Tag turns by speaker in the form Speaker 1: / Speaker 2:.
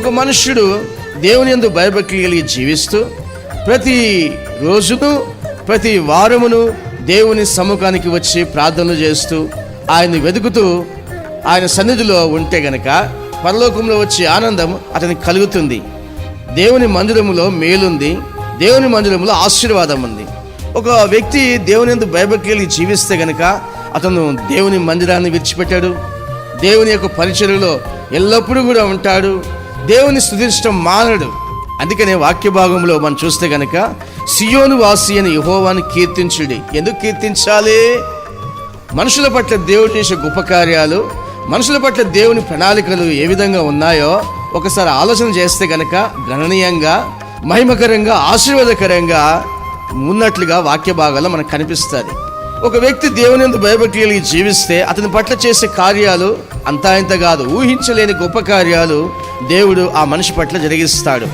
Speaker 1: ఒక మనుష్యుడు దేవుని యందు భయభక్తి కలిగి జీవిస్తూ ప్రతి రోజును ప్రతి వారమును దేవుని సముఖానికి వచ్చి ప్రార్థనలు చేస్తూ ఆయన్ని వెతుకుతూ ఆయన సన్నిధిలో ఉంటే గనక పరలోకంలో వచ్చే ఆనందం అతనికి కలుగుతుంది. దేవుని మందిరములో మేలుంది. దేవుని మందిరంలో ఆశీర్వాదం ఉంది. ఒక వ్యక్తి దేవుని ఎందు భయభక్తి జీవిస్తే గనక అతను దేవుని మందిరాన్ని విడిచిపెట్టాడు. దేవుని యొక్క పరిచర్యలో ఎల్లప్పుడూ కూడా ఉంటాడు. దేవుని స్థుతించడం మానడు. అందుకనే వాక్య భాగంలో మనం చూస్తే గనక సియోను వాసి అని యహోవాని కీర్తించుడి. ఎందుకు కీర్తించాలి? మనుషుల పట్ల దేవుడు చేసే గొప్ప కార్యాలు మనుషుల పట్ల దేవుని ప్రణాళికలు ఏ విధంగా ఉన్నాయో ఒకసారి ఆలోచన చేస్తే గనక గణనీయంగా మహిమకరంగా ఆశీర్వాదకరంగా ఉన్నట్లుగా వాక్య భాగాల్లో మనకు కనిపిస్తుంది. ఒక వ్యక్తి దేవుని ఎందు భయభక్తి కలిగి జీవిస్తే అతని పట్ల చేసే కార్యాలు అంతా ఇంత కాదు. ఊహించలేని గొప్ప కార్యాలు దేవుడు ఆ మనిషి పట్ల జరిగిస్తాడు.